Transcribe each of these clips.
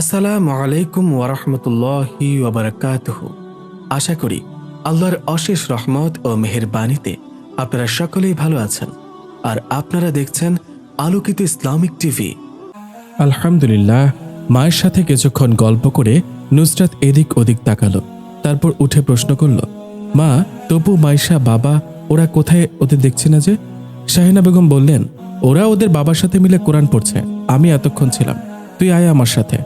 আসসালামু আলাইকুম ওরহমতুল্লাহি ওবরাকাতুহ আশা করি আল্লাহর অশেষ রহমত ও মেহেরবানিতে আপনারা সকলেই ভালো আছেন আর আপনারা দেখছেন আলোকিত ইসলামিক টিভি। আলহামদুলিল্লাহ, মায়ের সাথে কিছুক্ষণ গল্প করে নুসরাত এদিক ওদিক তাকালো, তারপর উঠে প্রশ্ন করল, মা তপু মাইশা বাবা ওরা কোথায় ওদের দেখছে না যে? শাহিনা বেগম বললেন, ওরা ওদের বাবার সাথে মিলে কোরআন পড়ছে, আমি এতক্ষণ ছিলাম। তুই আয় আমার সাথে।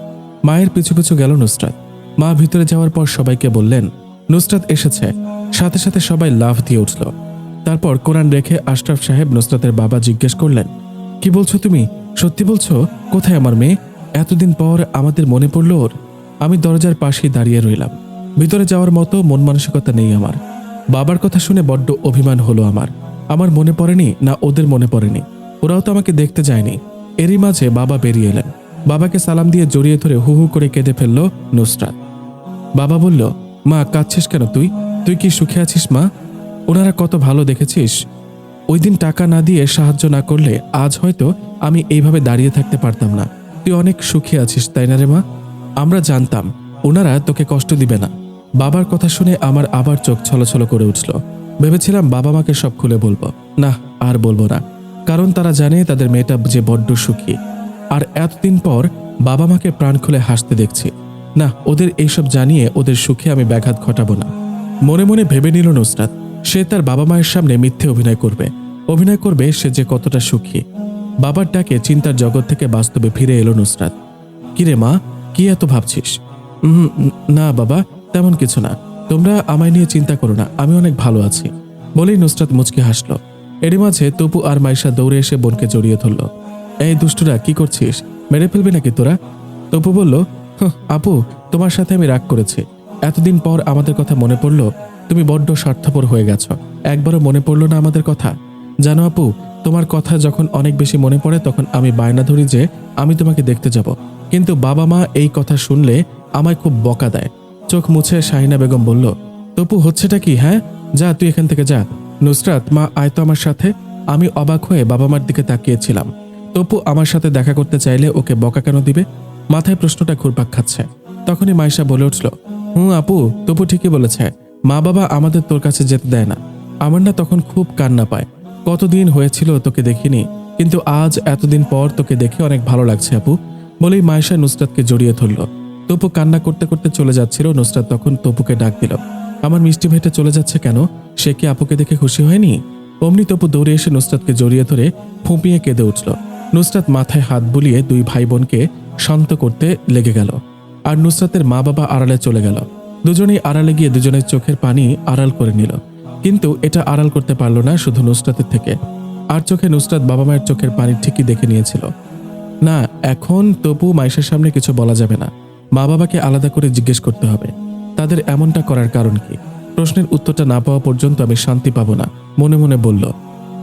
মায়ের পিছু পিছু গেল নুসরাত। মা ভিতরে যাওয়ার পর সবাইকে বললেন, নুসরাত এসেছে। সাথে সাথে সবাই লাফ দিয়ে উঠল। তারপর কোরআন রেখে আশরাফ সাহেব নুসরাতের বাবা জিজ্ঞেস করলেন, কি বলছো তুমি? সত্যি বলছো? কোথায় আমার মেয়ে? এতদিন পর আমাদের মনে পড়ল ওর। আমি দরজার পাশেই দাঁড়িয়ে রইলাম। ভিতরে যাওয়ার মতো মন মানসিকতা নেই আমার। বাবার কথা শুনে বড্ড অভিমান হলো আমার। আমার মনে পড়েনি না ওদের মনে পড়েনি। ওরাও তো আমাকে দেখতে যায়নি। এরই মাঝে বাবা বেরিয়ে এলেন। বাবাকে সালাম দিয়ে জড়িয়ে ধরে হু হু করে কেঁদে ফেলল নুসরাত। বাবা বলল, মা, কাঁদছিস কেন তুই? তুই কি সুখে আছিস, মা? ওনারা কত ভালো দেখেছিস। ওই দিন টাকা না দিয়ে সাহায্য না করলে আজ হয়তো আমি এইভাবে দাঁড়িয়ে থাকতে পারতাম না। তুই অনেক সুখী আছিস, তাই না রে মা? আমরা জানতাম, ওনারা তোকে কষ্ট দিবে না। বাবার কথা শুনে আমার আবার চোখ ছলছল করে উঠল। ভেবেছিলাম বাবা মাকে সব খুলে বলব। না, আর বলব না। কারণ তারা জানে তাদের মেয়েটা যে বড্ড সুখী। আর এতদিন পর বাবা মাকে প্রাণ খুলে হাসতে দেখছি। না, ওদের এইসব জানিয়ে ওদের সুখে আমি ব্যাঘাত ঘটাবো না। মনে মনে ভেবে নিল নুসরাত, সে তার বাবা মায়ের সামনে মিথ্যে অভিনয় করবে। অভিনয় করবে সে যে কতটা সুখী। বাবার ডাকে চিন্তার জগৎ থেকে বাস্তবে ফিরে এলো নুসরাত। কিরে মা, কি এত ভাবছিস? না বাবা, তেমন কিছু না। তোমরা আমায় নিয়ে চিন্তা করো না, আমি অনেক ভালো আছি। বলেই নুসরাত মুচকে হাসল। এরই মাঝে তপু আর মাইশা দৌড়ে এসে বোনকে জড়িয়ে ধরল। এই দুষ্টুরা কি করছিস? মেরে ফেলবি নাকি তোরা? তপু বলল "হাহ, আপু তোমার সাথে আমি রাগ করেছি। এতদিন পর আমাদের কথা মনে পড়ল তুমি বড্ড স্বার্থপর হয়ে গেছো। একবারও মনে পড়ল না আমাদের কথা। জানো আপু তোমার কথা যখন অনেক বেশি মনে পড়ে তখন আমি বায়না ধরি যে আমি তোমাকে দেখতে যাব। কিন্তু বাবা মা এই কথা শুনলে আমায় খুব বকা দেয়। চোখ মুছে শাহিনা বেগম বলল তপু হচ্ছেটা কি হ্যাঁ? যা তুই এখান থেকে যা। নুসরাত মা আয় তো আমার সাথে। আমি অবাক হয়ে বাবা মার দিকে তাকিয়েছিলাম। তপু আমার সাথে দেখা করতে চাইলে ওকে বকা কেন দিবে? মাথায় প্রশ্নটা ঘুরপাক খাচ্ছে। তখনই মাইশা বলে উঠল, হুঁ, আপু, তপু ঠিকই বলেছে। মা বাবা আমাদের তোর কাছে যেতে দেয় না। আমার না তখন খুব কান্না পায়। কতদিন হয়েছিল তোকে দেখিনি, কিন্তু আজ এতদিন পর তোকে দেখে অনেক ভালো লাগছে, আপু। বলেই মায়েশা নুসরাতকে জড়িয়ে ধরল। তপু কান্না করতে করতে চলে যাচ্ছিল, নুসরাত তখন তপুকে ডাক দিল, আমার মিষ্টি ভাইটা চলে যাচ্ছে কেন? সে কি আপুকে দেখে খুশি হয়নি? অমনি তপু দৌড়ে এসে নুসরাতকে জড়িয়ে ধরে ফুঁপিয়ে কেঁদে উঠল। নুসরাত মাথায় হাত বুলিয়ে দুই ভাই বোনকে শান্ত করতে লেগে গেল। আর নুসরাতের মা বাবা আড়ালে চলে গেল। দুজনেই আড়ালে গিয়ে দুজনের চোখের পানি আড়াল করে নিল। কিন্তু এটা আড়াল করতে পারল না শুধু নুসরাতের থেকে। আর চোখে নুসরাত বাবা মায়ের চোখের পানি ঠিকই দেখে নিয়েছিল। না, এখন তপু মাইশের সামনে কিছু বলা যাবে না। মা বাবাকে আলাদা করে জিজ্ঞেস করতে হবে। তাদের এমনটা করার কারণ কি? প্রশ্নের উত্তরটা না পাওয়া পর্যন্ত আমি শান্তি পাবো না, মনে মনে বলল।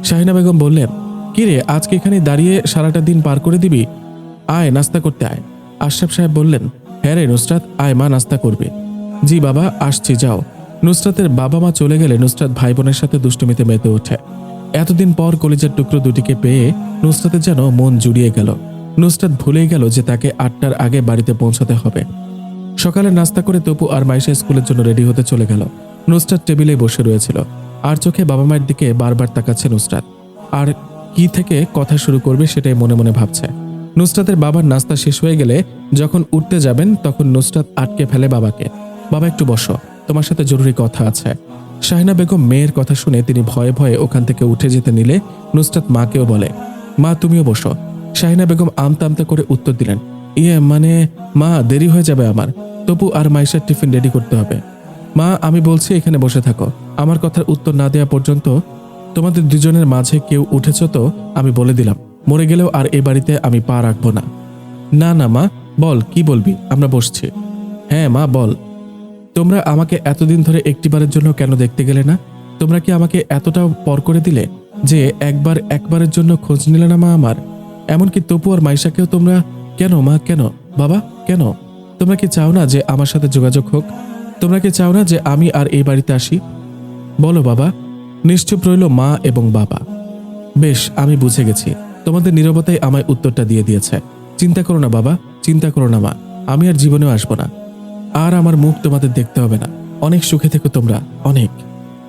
শাহিনা বেগম বললেন কিরে, আজকে এখানে দাঁড়িয়ে সারাটা দিন পার করে দিবি? আয়, নাস্তা করতে আয়। আশরাফ সাহেব বললেন হ্যাঁ রে নুসরাত, আয় মা, নাস্তা করবে। জি বাবা, আসছি, যাও। নুসরাতের বাবা মা চলে গেলে নুসরাত ভাই বোনের সাথে দুষ্টুমিতে মেতে ওঠে। এতদিন পর কলেজের টুকরো দুটিকে পেয়ে নুসরাতের যেন মন জুড়িয়ে গেল। নুসরাত ভুলেই গেল যে তাকে আটটার আগে বাড়িতে পৌঁছাতে হবে। সকালে নাস্তা করে তপু আর মাইশা স্কুলের জন্য রেডি হতে চলে গেল। নুসরাত টেবিলে বসে রয়েছিল। আর চোখে বাবা মায়ের দিকে বারবার তাকাচ্ছে নুসরাত। আর কি থেকে কথা শুরু করবে সেটাই মনে মনে ভাবছে। নুসরাতের বাবার নাস্তা শেষ হয়ে গেলে যখন উঠতে যাবেন তখন নুসরাত আটকে ফেলে বাবাকে। বাবা, একটু বসো, তোমার সাথে জরুরি কথা আছে। শাহিনা বেগম মেয়ের কথা শুনে তিনি ভয়ে ভয়ে ওখান থেকে উঠে যেতে নিলে নুসরাত মাকেও বলে, মা, তুমিও বসো। শাহিনা বেগম আমতা আমতা করে উত্তর দিলেন ইয়ে মানে মা, দেরি হয়ে যাবে আমার। তবু আর মাইশার টিফিন রেডি করতে হবে। মা, আমি বলছি এখানে বসে থাকো। আমার কথার উত্তর না দেওয়া পর্যন্ত তোমাদের দুজনের মাঝে কেউ উঠেছ তো? আমি বলে দিলাম। মরে গেলেও আর এ বাড়িতে আমি পা রাখব না। না না, মা, বল, কি বলবি? আমরা বসছি। হ্যাঁ মা, বল। তোমরা আমাকে এতদিন ধরে একটিবারের জন্য কেন দেখতে গেলে না? তোমরা কি আমাকে এতটাও পর করে দিলে যে একবার একবারের জন্য খোঁজ নিলে না মা আমার? এমনকি তপু আর মাইশাকেও তোমরা কেন, মা, কেন? বাবা, কেন? তোমরা কি চাও না যে আমার সাথে যোগাযোগ হোক? তোমরা কি চাও না যে আমি আর এই বাড়িতে আসি? বলো, বাবা। নিশ্চুপ রইল মা এবং বাবা। বেশ, আমি বুঝে গেছি। তোমাদের নীরবতাই আমায় উত্তরটা দিয়ে দিয়েছে। চিন্তা করো না, বাবা, চিন্তা করো না, মা। আমি আর জীবনেও আসব না। আর আমার মুখ তোমাদের দেখতে হবে না। অনেক সুখে থেকো তোমরা, অনেক।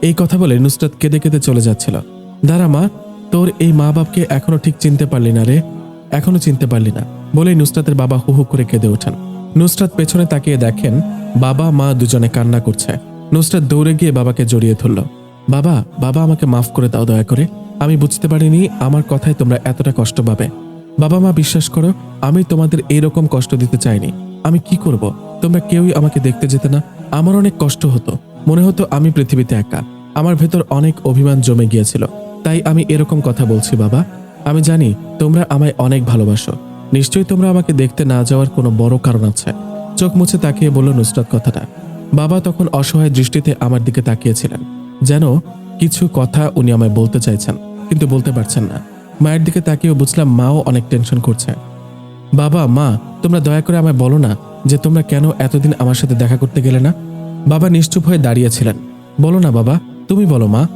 এই কথা বলে নুসরাত কেঁদে কেঁদে চলে যাচ্ছিল। দাঁড়া, মা, তোর এই মা বাপকে এখনও ঠিক চিনতে পারলি না রে। এখনও চিনতে পারলি না, বলেই নুসরাতের বাবা হু হু করে কেঁদে ওঠেন। নুসরাত পেছনে তাকিয়ে দেখেন বাবা, মা দুজনে কান্না করছে। নুসরাত দৌড়ে গিয়ে বাবাকে জড়িয়ে ধরল। বাবা বাবা আমাকে মাফ করে দাও দয়া করে। আমি বুঝতে পারিনি আমার কথায় তোমরা এতটা কষ্ট পাবে। বাবা মা, বিশ্বাস করো, আমি তোমাদের এইরকম কষ্ট দিতে চাইনি। আমি কি করব? তোমরা কেউই আমাকে দেখতে যেতে না। আমার অনেক কষ্ট হতো। মনে হতো আমি পৃথিবীতে একা। আমার ভেতর অনেক অভিমান জমে গিয়েছিল। তাই আমি এরকম কথা বলছি, বাবা। আমি জানি তোমরা আমায় অনেক ভালোবাসো। নিশ্চয়ই তোমরা আমাকে দেখতে না যাওয়ার কোনো বড় কারণ আছে। চোখ মুছে তাকিয়ে বলল নুসরাত কথাটা। বাবা তখন অসহায় দৃষ্টিতে আমার দিকে তাকিয়েছিলেন। যেন কিছু কথা উনি আমায় বলতে চাইছেন, কিন্তু বলতে পারছেন না। মায়ের দিকে তাকিয়েও বুঝলাম মাও অনেক টেনশন করছে। বাবা, মা, তোমরা দয়া করে আমায় বলো না যে তোমরা কেন এতদিন আমার সাথে দেখা করতে গেলে না? বাবা নিশ্চুপ হয়ে দাঁড়িয়েছিলেন। বলো না বাবা, তুমি বলো মা।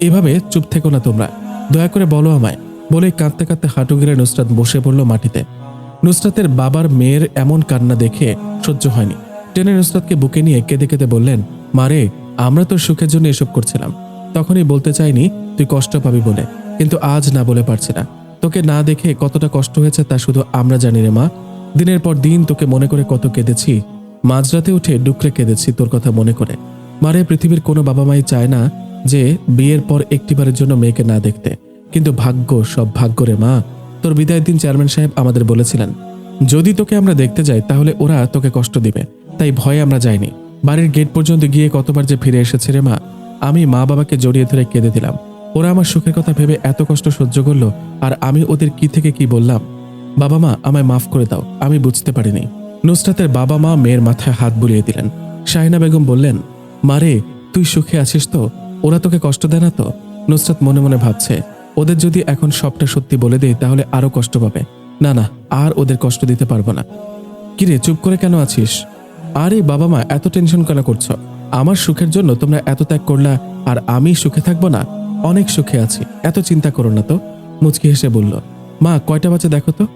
এভাবে চুপ থেকো না তোমরা। দয়া করে বলো আমায়। বলে কাঁদতে কাঁদতে হাঁটু গিরে নুসরাত বসে পড়ল মাটিতে। নুসরাতের বাবার মেয়ের এমন কান্না দেখে সহ্য হয়নি। টেনে নুসরাতকে বুকে নিয়ে কেঁদে কেঁদে বললেন মারে আমরা তোর সুখের জন্য এসব করছিলাম। তখনই বলতে চাইনি, তুই কষ্ট পাবি বলে। কিন্তু আজ না বলে পারছি না। তোকে না দেখে কতটা কষ্ট হয়েছে তা শুধু আমরা জানি রে মা। দিনের পর দিন তোকে মনে করে কত কেঁদেছি। মাঝরাতে উঠে ডুকরে কেঁদেছি তোর কথা মনে করে। মারে, পৃথিবীর কোনো বাবা মাই চায় না যে বিয়ের পর একটিবারের জন্য মেয়েকে না দেখতে। কিন্তু ভাগ্য সব ভাগ্য রে মা। তোর বিদায়ের দিন চেয়ারম্যান সাহেব আমাদের বলেছিলেন, যদি তোকে আমরা দেখতে যাই, তাহলে ওরা তোকে কষ্ট দিবে। তাই ভয়ে আমরা যাইনি। বাড়ির গেট পর্যন্ত গিয়ে কতবার যে ফিরে এসেছে রে মা, আমি মা বাবাকে জড়িয়ে ধরে কেঁদে দিলাম। ওরা আমার সুখের কথা ভেবে এত কষ্ট সহ্য করল, আর আমি ওদের কি থেকে কি বললাম? বাবা মা, আমায় মাফ করে দাও, আমি বুঝতে পারিনি। নুসরাতের বাবা মা মেয়ের মাথায় হাত বুলিয়ে দিলেন। শাহিনা বেগম বললেন মারে তুই সুখে আছিস তো? ওরা তোকে কষ্ট দেয় না তো? নুসরাত মনে মনে ভাবছে, ওদের যদি এখন সবটা সত্যি বলে দেয় তাহলে আরও কষ্ট পাবে। না না, আর ওদের কষ্ট দিতে পারব না। কিরে চুপ করে কেন আছিস? আরে বাবা মা, এত টেনশন কেন করছ? আমার সুখের জন্য তোমরা এত ত্যাগ করলা, আর আমি সুখে থাকব না। অনেক সুখে আছি, এত চিন্তা করো না তো। মুচকি হেসে বলল, মা, কয়টা বাজে দেখো তো?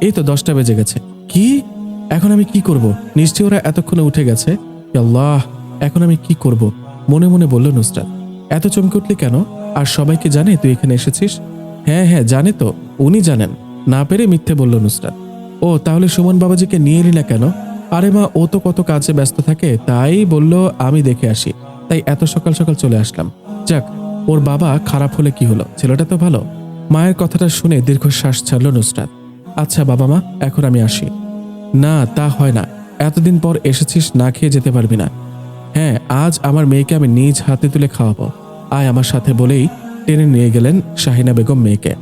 এই তো দশটা বেজে গেছে। কি? এখন আমি কি করব? নিশ্চয়ই ওরা এতক্ষণে উঠে গেছে। আল্লাহ, এখন আমি কি করব? মনে মনে বলল নুসরাত, এত চমকে উঠলি কেন? আর সবাইকে জানে তুই এখানে এসেছিস? হ্যাঁ হ্যাঁ জানে তো, উনি জানেন। না পেরে মিথ্যে বলল নুসরাত, ও, তাহলে সুমন বাবাজিকে নিয়ে এলি না কেন? আরে মা, ও তো কত কাজে ব্যস্ত থাকে, তাই বলল, আমি দেখে আসি। তাই এত সকাল সকাল চলে আসলাম। যাক, ওর বাবা খারাপ হলে কি হলো? ছেলেটা তো ভালো। মায়ের কথাটা শুনে দীর্ঘশ্বাস ছাড়ল নুসরাত। আচ্ছা বাবা মা, এখন আমি আসি। না, তা হয় না। এতদিন পর এসেছিস, না খেয়ে যেতে পারবি না। হ্যাঁ আজ আমার মেয়েকে আমি নিজ হাতে তুলে খাওয়াবো। আয় আমার সাথে বলেই টেনে নিয়ে গেলেন শাহিনা বেগম মেয়েকে।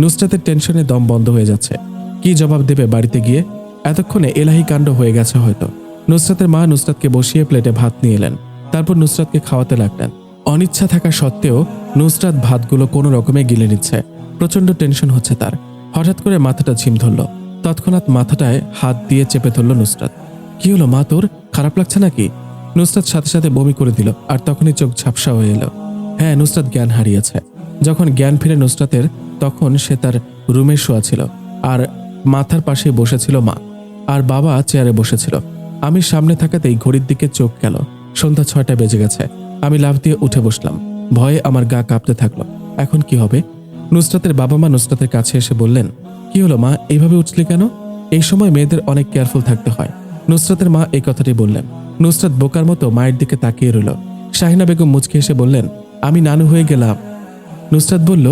নুসরাতের টেনশনে দম বন্ধ হয়ে যাচ্ছে। কি জবাব দেবে বাড়িতে গিয়ে? এতক্ষণে এলাহি কাণ্ড হয়ে গেছে হয়তো। নুসরাতের মা নুসরাতকে বসিয়ে প্লেটে ভাত নিয়ে এলেন। তারপর নুসরাতকে খাওয়াতে লাগলেন। অনিচ্ছা থাকা সত্ত্বেও নুসরাত ভাতগুলো কোনো রকমে গিলে নিচ্ছে। প্রচণ্ড টেনশন হচ্ছে তার। হঠাৎ করে মাথাটা ঝিম ধরল। তৎক্ষণাৎ মাথাটায় হাত দিয়ে চেপে ধরল নুসরাত। কি হলো মা তোর? খারাপ লাগছে নাকি? নুসরাত সাথে সাথে বমি করে দিল আর তখনই চোখ ঝাপসা হয়ে এলো। হ্যাঁ নুসরাত জ্ঞান হারিয়েছে। যখন জ্ঞান ফিরে নুসরাতের, তখন সে তার রুমে শোয়া ছিল আর মাথার পাশে বসেছিল মা। আর বাবা চেয়ারে বসেছিল। আমি সামনে থাকাতেই ঘড়ির দিকে চোখ গেল। সন্ধ্যা ছয়টা বেজে গেছে। আমি লাফ দিয়ে উঠে বসলাম। ভয়ে আমার গা কাঁপতে থাকল। এখন কি হবে? নুসরাতের বাবা মা নুসরাতের কাছে এসে বললেন, কি হলো মা? এইভাবে উঠলি কেন? এই সময় মেয়েদের অনেক কেয়ারফুল থাকতে হয়। নুসরাতের মা এই কথাটি বললেন। নুসরাত বোকার মতো মায়ের দিকে তাকিয়ে রইল। শাহিনা বেগম মুচকে এসে বললেন, আমি নানু হয়ে গেলাম। নুসরাত বলল,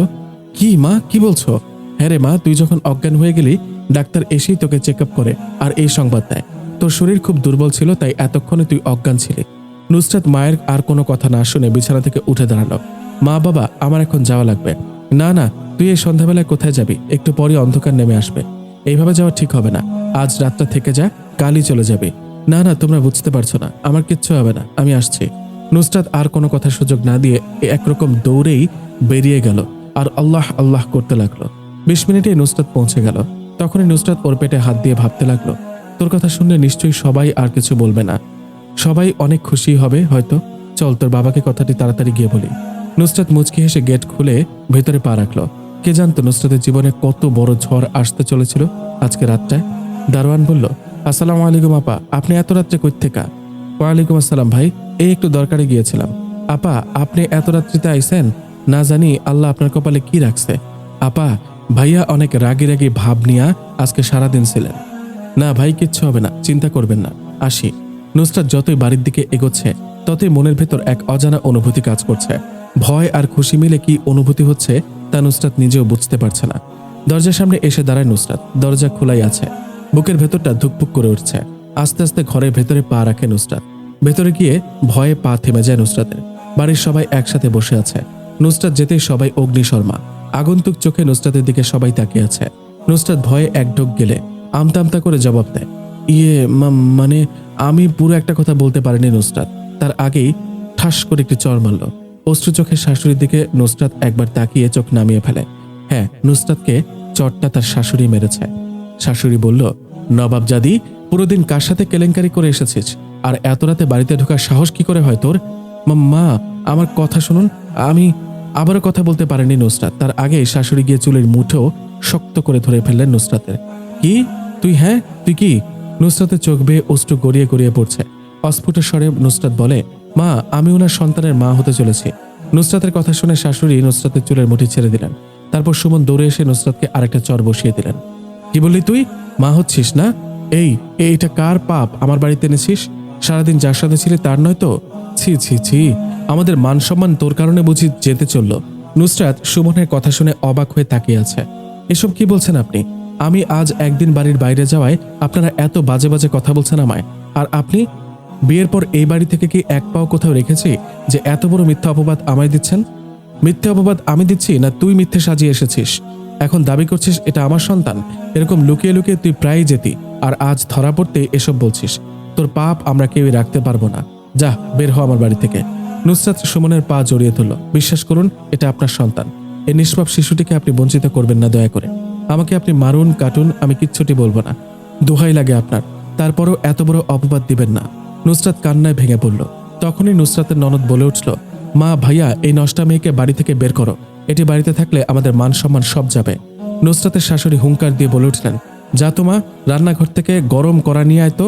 কি মা? কি বলছো? হ্যাঁ রে মা, তুই যখন অজ্ঞান হয়ে গেলি ডাক্তার এসেই তোকে চেক করে আর এই সংবাদ দেয়। তোর শরীর খুব দুর্বল ছিল, তাই এতক্ষণে তুই অজ্ঞান ছিলি। নুসরাত মায়ের আর কোনো কথা না শুনে বিছানা থেকে উঠে দাঁড়াল। মা বাবা, আমার এখন যাওয়া লাগবে। না না, তুই এই সন্ধ্যাবেলায় কোথায় যাবি? একটু পরে অন্ধকার নেমে আসবে। এইভাবে যাওয়া ঠিক হবে না। আজ রাতটা থেকে যা, কালই চলে যাবে। না না, তোমরা বুঝতে পারছ না। আমার কিচ্ছু হবে না। আমি আসছি। নুসরাত আর কোনো কথার সুযোগ না দিয়ে একরকম দৌড়েই বেরিয়ে গেল। আর আল্লাহ আল্লাহ করতে লাগল। বিশ মিনিটে নুসরাত পৌঁছে গেল। তখনই নুসরাত ওর পেটে হাত দিয়ে ভাবতে লাগল, তোর কথা শুনলে নিশ্চয়ই সবাই আর কিছু বলবে না। সবাই অনেক খুশি হবে, হয়তো। চল, তোর বাবাকে কথাটি তাড়াতাড়ি গিয়ে বলি। নুসরাত মুচকি হেসে গেট খুলে ভেতরে পা রাখল। কে জানতো নুসরাতের জীবনে কত বড় ঝড় আসতে চলেছিল আজকে রাতটায়? দারোয়ান বলল, আসসালামু আলাইকুম আপা, আপনি এত রাত্রে কই থেকে ওয়ালাইকুম আসসালাম ভাই, এই একটু দরকারে গিয়েছিলাম। আপা, আপনি এত রাত্রিতে আইসেন না জানি আল্লাহ আপনার কপালে কি রাখছে। আপা ভাইয়া অনেক রাগি রাগি ভাব নিয়া আজকে সারাদিন ছিলেন। না ভাই, কিচ্ছু হবে না, চিন্তা করবেন না। আসি। নুসরাত যতই বাড়ির দিকে এগোচ্ছে, ততই মনের ভেতর এক অজানা অনুভূতি কাজ করছে। ভয় আর খুশি মিলে কি অনুভূতি হচ্ছে, তা নুসরাত নিজেও বুঝতে পারছে না। দরজার সামনে এসে দাঁড়ায় নুসরাত। দরজা খোলাই আছে। বুকের ভেতরটা ধুকপুক করে উঠছে। আস্তে আস্তে ঘরের ভেতরে পা রাখে নুসরাত। ভেতরে গিয়ে ভয়ে পা থেমে যায় নুসরাতের। বাড়ির সবাই একসাথে বসে আছে। নুসরাত যেতেই সবাই অগ্নিশর্মা। আগন্তুক চোখে নুসরাতের দিকে সবাই তাকিয়ে আছে। নুসরাত ভয়ে এক ঢোক গেলে, আমতা আমতা করে জবাব দেয় ইয়ে মানে আমি পুরো একটা কথা বলতে পারিনি নুসরাত। তার আগেই ঠাস করে একটি চর মারল। অশ্রু চোখের শাশুড়ির দিকে নুসরাত একবার তাকিয়ে চোখ নামিয়ে ফেলে। হ্যাঁ নুসরাতকে চরটা তার শাশুড়ি মেরেছে। শাশুড়ি বলল, নবাব জাদি, পুরো দিন কার সাথে কেলেঙ্কারি করে এসেছিস? আর এত রাতে বাড়িতে ঢোকার সাহস কি করে হয় তোর? মা, আমার কথা শুনুন, আমি আবারও কথা বলতে পারেনি নুসরাত। তার আগে শাশুড়ি গিয়ে চুলের মুঠো শক্ত করে ধরে ফেললেন নুসরাতের। কি? তুই হ্যাঁ? তুই কি? নুসরাতের চোখ বেয়ে অশ্রু গড়িয়ে গড়িয়ে পড়ছে। অস্ফুট স্বরে নুসরাত বলে, মা, আমি ওনার সন্তানের মা হতে চলেছি। নুসরাতের কথা শুনে শাশুড়ি নুসরাতের চুলের মুঠি ছেড়ে দিলেন। তারপর সুমন দৌড়ে এসে নুসরাতকে আরেকটা চর বসিয়ে দিলেন। কি বললি তুই? মা হচ্ছিস না? এই, এইটা কার পাপ? আমার বাড়িতে এনেছিস? সারাদিন যার সাথে ছিলে তার নয় তো? ছি ছি ছি। আমাদের মান সম্মান তোর কারণে বুঝি যেতে চলল। নুসরাত সুমনের কথা শুনে অবাক হয়ে তাকিয়ে আছে। এসব কি বলছেন আপনি? আমি আজ একদিন বাড়ির বাইরে যাওয়ায় আপনারা এত বাজে বাজে কথা বলছেন আমায়। আর আপনি? বিয়ের পর এই বাড়ি থেকে কি এক পাও কোথাও রেখেছি যে এত বড় মিথ্যা অপবাদ আমায় দিচ্ছেন? মিথ্যে অপবাদ আমি দিচ্ছি না তুই মিথ্যে সাজিয়ে এসেছিস? এখন দাবি করছিস এটা আমার সন্তান। এরকম লুকিয়ে লুকিয়ে তুই প্রায়ই যেতি, আর আজ ধরা পড়তে এসব বলছিস। তোর পাপ আমরা কেউই রাখতে পারব না। যা, বের হ আমার বাড়ি থেকে। নুসরাত সুমনের পা জড়িয়ে ধরল। বিশ্বাস করুন, এটা আপনার সন্তান। এই নিষ্পাপ শিশুটিকে আপনি বঞ্চিত করবেন না, দয়া করে। আমাকে আপনি মারুন, কাটুন, আমি কিচ্ছুটি বলব না। দোহাই লাগে আপনার। তারপরও এত বড় অপবাদ দিবেন না। নুসরাত কান্নায় ভেঙে পড়ল। তখনই নুসরাতের ননদ বলে উঠল, মা, ভাইয়া, এই নষ্টা মেয়েকে বাড়ি থেকে বের করো। এটি বাড়িতে থাকলে আমাদের মান সম্মান সব যাবে। নুসরাতের শাশুড়ি হুঙ্কার দিয়ে বলে উঠলেন, যা তোমা রান্নাঘর থেকে গরম করা নিয়ে আয় তো।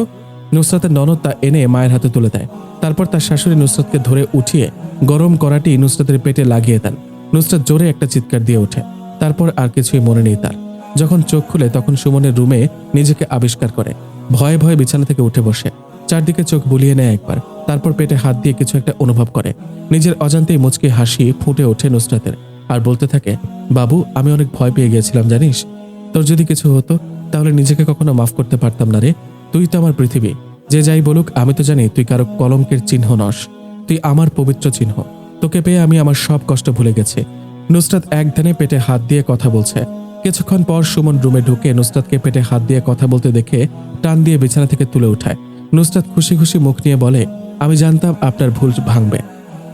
নুসরাতের ননদ তা এনে মায়ের হাতে তুলে দেয়। তারপর তার শাশুড়ি নুসরাতকে ধরে উঠিয়ে গরম করাটি নুসরাতের পেটে লাগিয়ে দেন। নুসরাত জোরে একটা চিৎকার দিয়ে ওঠে। তারপর আর কিছুই মনে নেই তার। যখন চোখ খুলে তখন সুমনের রুমে নিজেকে আবিষ্কার করে। ভয়ে ভয়ে বিছানা থেকে উঠে বসে। চারদিকে চোখ বুলিয়ে নেয় একবার। তারপর পেটে হাত দিয়ে কিছু একটা অনুভব করে। নিজের অজান্তেই মুচকি হাসি ফুটে ওঠে নুসরাতের। আর বলতে থাকে, বাবু, আমি অনেক ভয় পেয়ে গিয়েছিলাম, জানিস? তোর যদি কিছু হতো, তাহলে নিজেকে কখনো মাফ করতে পারতাম না রে। তুই তো আমার পৃথিবী। যে যাই বলুক, আমি তো জানি তুই কারও কলঙ্কের চিহ্ন নস। তুই আমার পবিত্র চিহ্ন। তোকে পেয়ে আমি আমার সব কষ্ট ভুলে গেছি। নুসরাত এক ধ্যানে পেটে হাত দিয়ে কথা বলছে। কিছুক্ষণ পর সুমন রুমে ঢুকে নুসরাতকে পেটে হাত দিয়ে কথা বলতে দেখে টান দিয়ে বিছানা থেকে তুলে উঠায়। নুসরাত খুশি খুশি মুখ নিয়ে বলে, আমি জানতাম আপনার ভুল ভাঙবে।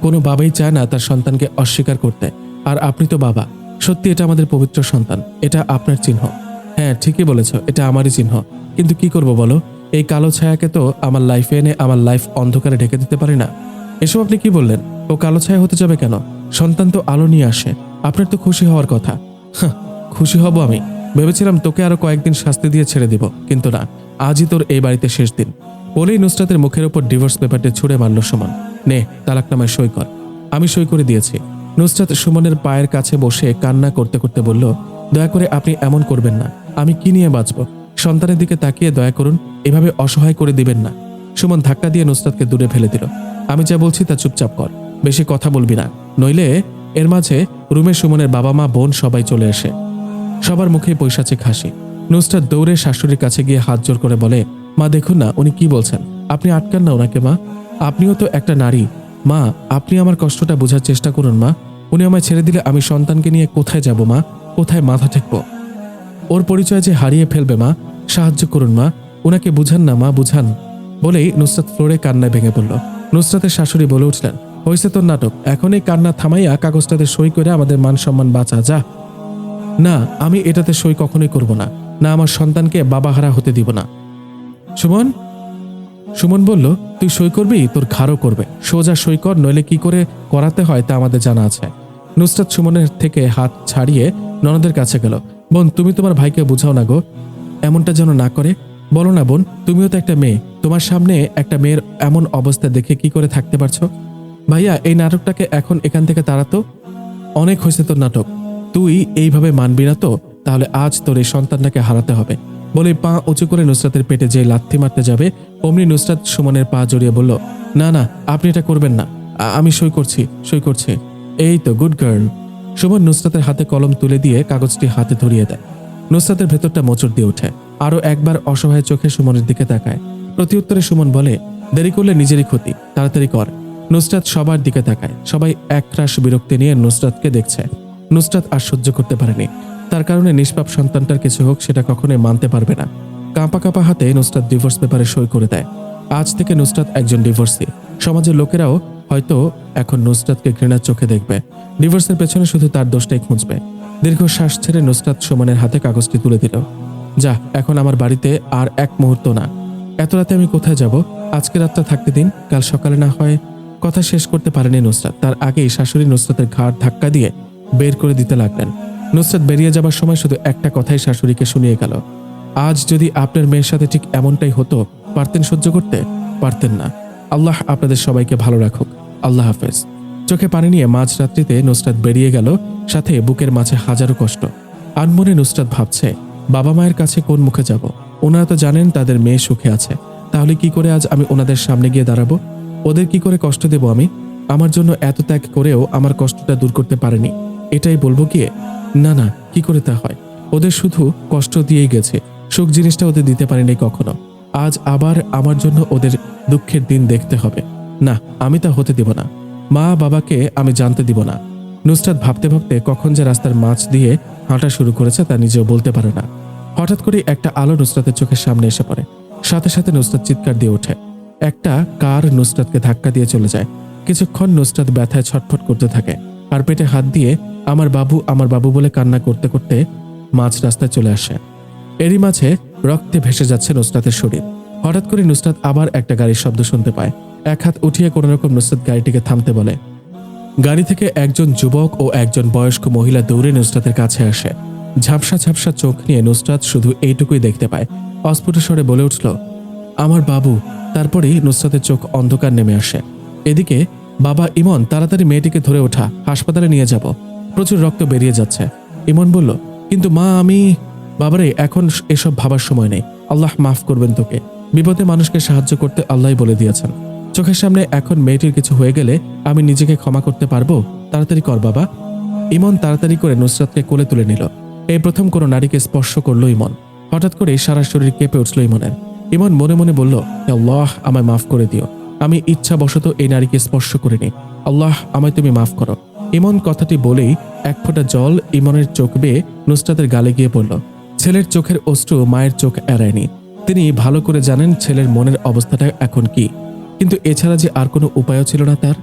কোনো বাবাই চায় না তার সন্তানকে অস্বীকার করতে। আর আপনি তো বাবা। সত্যি এটা আমাদের পবিত্র সন্তান। এটা আপনার চিহ্ন। হ্যাঁ ঠিকই বলেছ, এটা আমারই চিহ্ন। কিন্তু কি করব বলো? এই কালো ছায়াকে তো আমার লাইফে এনে আমার লাইফ অন্ধকারে ঢেকে দিতে পারি না। এসব আপনি কি বললেন? ও কালো ছায়া হতে যাবে কেন? সন্তান তো আলো নিয়ে আসে। আপনার তো খুশি হওয়ার কথা। খুশি হব আমি। ভেবেছিলাম তোকে আরও কয়েকদিন শাস্তি দিয়ে ছেড়ে দিব, কিন্তু না। আজই তোর এই বাড়িতে শেষ দিন। বলেই নুসরাতের মুখের ওপর ডিভোর্স পেপারটি ছুঁড়ে মারল সুমন। নে, তালাকনামায় সই কর। আমি সই করে দিয়েছি। নুসরাত সুমনের পায়ের কাছে বসে কান্না করতে করতে বলল, দয়া করে আপনি এমন করবেন না। আমি কি নিয়ে বাঁচব? সন্তানের দিকে তাকিয়ে দয়া করুন, এভাবে অসহায় করে দিবেন না। সুমন ধাক্কা দিয়ে নুসরাতকে দূরে ফেলে দিল। আমি যা বলছি তা চুপচাপ কর, বেশি কথা বলবি না। নইলে এর মাঝে রুমে সুমনের বাবা মা, বোন সবাই চলে আসে। সবার মুখে পৈশাচে খাসি নুসরাত দৌড়ে শাশুড়ির কাছে গিয়ে হাত জোর করে বলে, মা, দেখুন না, উনি কি বলছেন? আপনি আটকান না ওনাকে, মা। আপনিও তো একটা নারী। মা, আপনি আমার কষ্টটা বোঝার চেষ্টা করুন, মা। উনি আমায় ছেড়ে দিলে আমি সন্তানকে নিয়ে কোথায় যাব, মা? কোথায় মাথা ঠেকবো? ওর পরিচয় যে হারিয়ে ফেলবে মা, সাহায্য করুন মা ওনাকে বুঝান না মা, বুঝান। বলেই নুসরাত ফ্লোরে কান্নায় ভেঙে পড়ল। নুসরাতের শাশুড়ি বলে উঠলেন হয়েছে তোর নাটক, এখন এই কান্না থামাইয়া কাগজটাতে সই করে আমাদের মান সম্মান বাঁচা, যা। না, আমি এটাতে সই কখনোই করব না। না, আমার সন্তানকে বাবাহারা হতে দিব না। সুমন? সুমন বলল, তুই সই করবি, তোর ঘাড়ও করবে। সোজা সই কর, নইলে কি করে করাতে হয় তা আমাদের জানা আছে। নুসরাত সুমনের থেকে হাত ছাড়িয়ে ননদের কাছে গেল। বোন, তুমি তোমার ভাইকে বুঝাও না গো। এমনটা যেন না করে। বলো না বোন, তুমিও তো একটা মেয়ে। তোমার সামনে একটা মেয়ের এমন অবস্থা দেখে কি করে থাকতে পারছ? ভাইয়া, এই নাটকটাকে এখন এখান থেকে তাড়াতো অনেক হয়েছে তোর নাটক। তুই এইভাবে মানবি না তো? তাহলে আজ তোর এই সন্তানটাকে হারাতে হবে। বলে পা উঁচু করে নুসরাতের পেটে যে লাথি মারতে যাবে, অমনি নুসরাত সুমনের পা জড়িয়ে বলল, না না, আপনি এটা করবেন না। আমি সই করছি সই করছি। এই তো গুড গার্ল সুমন নুসরাতের হাতে কলম তুলে দিয়ে কাগজটি হাতে ধরিয়ে দেয়। নুসরাতের ভেতরটা মোচড় দিয়ে ওঠে। আরও একবার অসহায় চোখে সুমনের দিকে তাকায়। প্রতিউত্তরে সুমন বলে, দেরি করলে নিজেরই ক্ষতি, তাড়াতাড়ি কর। নুসরাত সবার দিকে তাকায়। সবাই একরাশ বিরক্তি নিয়ে নুসরাতকে দেখছে। নুসরাত আর সহ্য করতে পারেনি। তার কারণে নিষ্পাপ সন্তানটার কিছু হোক সেটা কখনোই মানতে পারবে না। কাঁপা কাঁপা হাতে নুসরাত ডিভোর্স পেপারে সই করে দেয়। আজ থেকে নুসরাত একজন ডিভোর্সি সমাজের লোকেরাও হয়তো এখন নুসরাতকে ঘৃণার চোখে দেখবে। ডিভোর্সের পেছনে শুধু তার দোষটাই খুঁজবে। দীর্ঘ শ্বাস ছেড়ে নুসরাত সুমনের হাতে কাগজটি তুলে দিল। যা, এখন আমার বাড়িতে আর এক মুহূর্ত না। এত রাতে আমি কোথায় যাব? আজকে রাতটা থাকতে দিন, কাল সকালে না হয়? কথা শেষ করতে পারেনি নুসরাত। তার আগেই শাশুড়ি নুসরাতের ঘাড় ধাক্কা দিয়ে বের করে দিতে লাগলেন। নুসরাত বেরিয়ে যাবার সময় শুধু একটা কথাই শাশুড়িকে শুনিয়ে গেল। আজ যদি আপনার মেয়ের সাথে ঠিক এমনটাই হতো, পারতেন সহ্য করতে? পারতেন না। আল্লাহ আপনাদের সবাইকে ভালো রাখুক। আল্লাহ হাফেজ। চোখে পানি নিয়ে মাঝরাত্রিতে নুসরাত বেরিয়ে গেল, সাথে বুকের মাঝে হাজারো কষ্ট। আনমনে নুসরাত ভাবছে, বাবা মায়ের কাছে কোন মুখে যাব? ওনারা তো জানেন তাদের মেয়ে সুখে আছে। তাহলে কি করে আজ আমি ওনাদের সামনে গিয়ে দাঁড়াবো? ওদের কি করে কষ্ট দেব আমি? আমার জন্য এত ত্যাগ করেও আমার কষ্টটা দূর করতে পারেনি। এটাই বলব গিয়ে না না, কি করে তা হয়? ওদের শুধু কষ্ট দিয়েই গেছে। সুখ জিনিসটা ওদের দিতে পারেনি কখনো। আজ আবার আমার জন্য ওদের দুঃখের দিন দেখতে হবে। না, আমি তা হতে দিব না। মা বাবাকে আমি জানতে দিব না। নুসরাত ভাবতে ভাবতে কখন যে রাস্তার মাছ দিয়ে হাঁটা শুরু করেছে তা নিজেও বলতে পারে না। হঠাৎ করে একটা আলো নুসরাতের চোখের সামনে এসে পড়ে। সাথে সাথে নুসরাত চিৎকার দিয়ে ওঠে। একটা কার নুসরাতকে ধাক্কা দিয়ে চলে যায়। কিছুক্ষণ নুসরাত ব্যথায় ছটফট করতে থাকে আর পেটে হাত দিয়ে আমার বাবু আমার বাবু বলে কান্না করতে করতে মাঝ রাস্তায় চলে আসে। এরই মাঝে রক্তে ভেসে যাচ্ছে নুসরাতের শরীর। হঠাৎ করে নুসরাত আবার একটা গাড়ির শব্দ শুনতে পায়। এক হাত উঠিয়ে কোনো রকম নুসরাত গাড়িটিকে থামতে বলে। গাড়ি থেকে একজন যুবক ও একজন বয়স্ক মহিলা দৌড়ে নুসরাতের কাছে আসে। ঝাপসা ঝাপসা চোখ নিয়ে নুসরাত শুধু এইটুকুই দেখতে পায়। অস্ফুট স্বরে বলে উঠল, আমার বাবু। তারপরেই নুসরাতের চোখ অন্ধকার নেমে আসে। এদিকে, বাবা, ইমন, তাড়াতাড়ি মেয়েটিকে ধরে ওঠা। হাসপাতালে নিয়ে যাব। প্রচুর রক্ত বেরিয়ে যাচ্ছে। ইমন বলল, কিন্তু মা, আমি বাবারে, এখন এসব ভাবার সময় নেই। আল্লাহ মাফ করবেন তোকে। বিপদে মানুষকে সাহায্য করতে আল্লাহ বলে দিয়েছেন। চোখের সামনে এখন মেয়েটির কিছু হয়ে গেলে আমি নিজেকে ক্ষমা করতে পারব? তাড়াতাড়ি কর, বাবা। ইমন তাড়াতাড়ি করে নুসরাতকে কোলে তুলে নিল। এই প্রথম কোনো নারীকে স্পর্শ করল ইমন। হঠাৎ করে সারা শরীর কেঁপে উঠল ইমনের। ইমন মনে মনে বলল, আল্লাহ, আমায় মাফ করে দিও। আমি ইচ্ছাবশত এই নারীকে স্পর্শ করিনি। আল্লাহ, আমায় তুমি মাফ করো। ইমন কথাটি বলেই এক ফোঁটা জল ইমনের চোখ বেয়ে নুসরাতের গালে গিয়ে পড়ল। ছেলের চোখের অশ্রু মায়ের চোখ এড়ায়নি। তিনি ভালো করে জানেন ছেলের মনের অবস্থাটা এখন কি। কিন্তু এছাড়া যে আর কোনো উপায়ও ছিল না তার